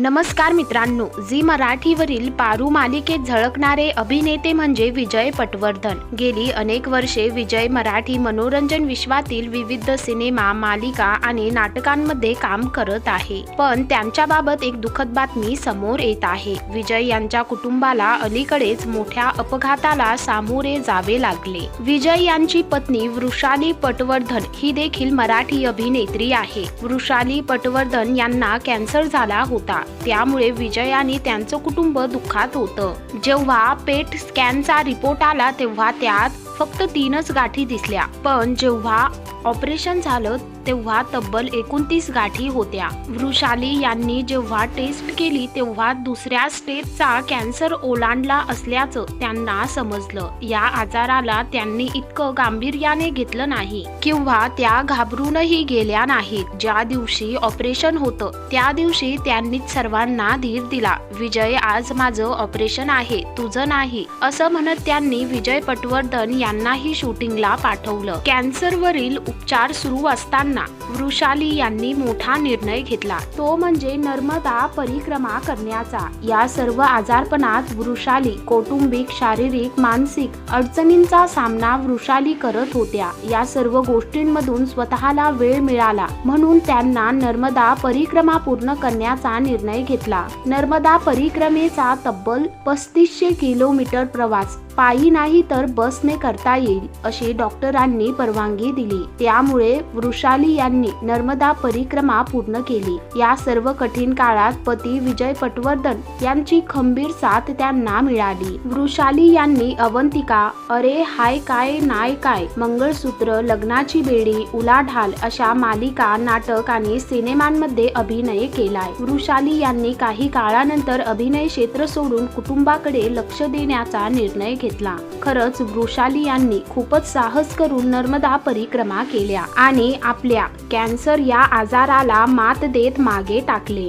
नमस्कार मित्रांनो झी मराठीवरील पारू मालिकेत झळकणारे अभिनेते म्हणजे विजय पटवर्धन. गेली अनेक वर्षे विजय मराठी मनोरंजन विश्वातील विविध सिनेमा मालिका आणि नाटकांमध्ये काम करत आहे. पण त्यांच्याबाबत एक दुःखद बातमी समोर येत आहे. विजय यांच्या कुटुंबाला अलीकडेच मोठ्या अपघाताला सामोरे जावे लागले. विजय यांची पत्नी वृषाली पटवर्धन ही देखील मराठी अभिनेत्री आहे. वृषाली पटवर्धन यांना कॅन्सर झाला होता. त्यामुळे विजय आणि त्यांचं कुटुंब दुःखात होतं. जेव्हा पेट स्कॅनचा रिपोर्ट आला तेव्हा त्यात फक्त तीनच गाठी दिसल्या. पण जेव्हा ऑपरेशन झालं तेव्हा तब्बल एकोणतीस गाठी होत्या. वृषाली यांनी जेव्हा टेस्ट केली तेव्हा दुसऱ्या स्टेजचा कॅन्सर ओलांडला असल्याचं त्यांना समजलं. या आजाराला त्यांनी इतकं गांभीर्याने घेतलं नाही. किंवा त्या घाबरूनही गेल्या नाहीत. ज्या दिवशी ऑपरेशन होतं त्या दिवशी त्यांनीच सर्वांना धीर दिला. विजय आज माझं ऑपरेशन आहे तुझं नाही असं म्हणत त्यांनी विजय पटवर्धन यांनाही शूटिंगला पाठवलं. कॅन्सरवरील उपचार सुरू असताना वृषाली यांनी मोठा निर्णय घेतला. तो म्हणजे नर्मदा परिक्रमा करण्याचा. या सर्व आजारपणात वृषाली कौटुंबिक शारीरिक मानसिक अडचणींचा सामना वृषाली करत होत्या. या सर्व गोष्टींमधून स्वतःला वेळ मिळाला. म्हणून त्यांना नर्मदा परिक्रमा पूर्ण करण्याचा निर्णय घेतला. नर्मदा परिक्रमेचा तब्बल पस्तीसशे किलोमीटर प्रवास. पायी नाही तर बसने करता येईल अशी डॉक्टरांनी परवानगी दिली. त्यामुळे वृषाली यांनी नर्मदा परिक्रमा पूर्ण केली. या सर्व कठीण काळात पती विजय पटवर्धन यांची खंबीर साथ त्यांना मिळाली. वृषाली यांनी अवंतिका अरे हाय काय नाय काय मंगळसूत्र लग्नाची बेडी उलाढाल अशा मालिका नाटक आणि सिनेमांमध्ये अभिनय केलाय. वृषाली यांनी काही काळानंतर अभिनय क्षेत्र सोडून कुटुंबाकडे लक्ष देण्याचा निर्णय घेतला. खरंच वृषाली यांनी खूपच साहस करून नर्मदा परिक्रमा केल्या आणि आपल्या कॅन्सर या आजाराला मात देत मागे टाकले.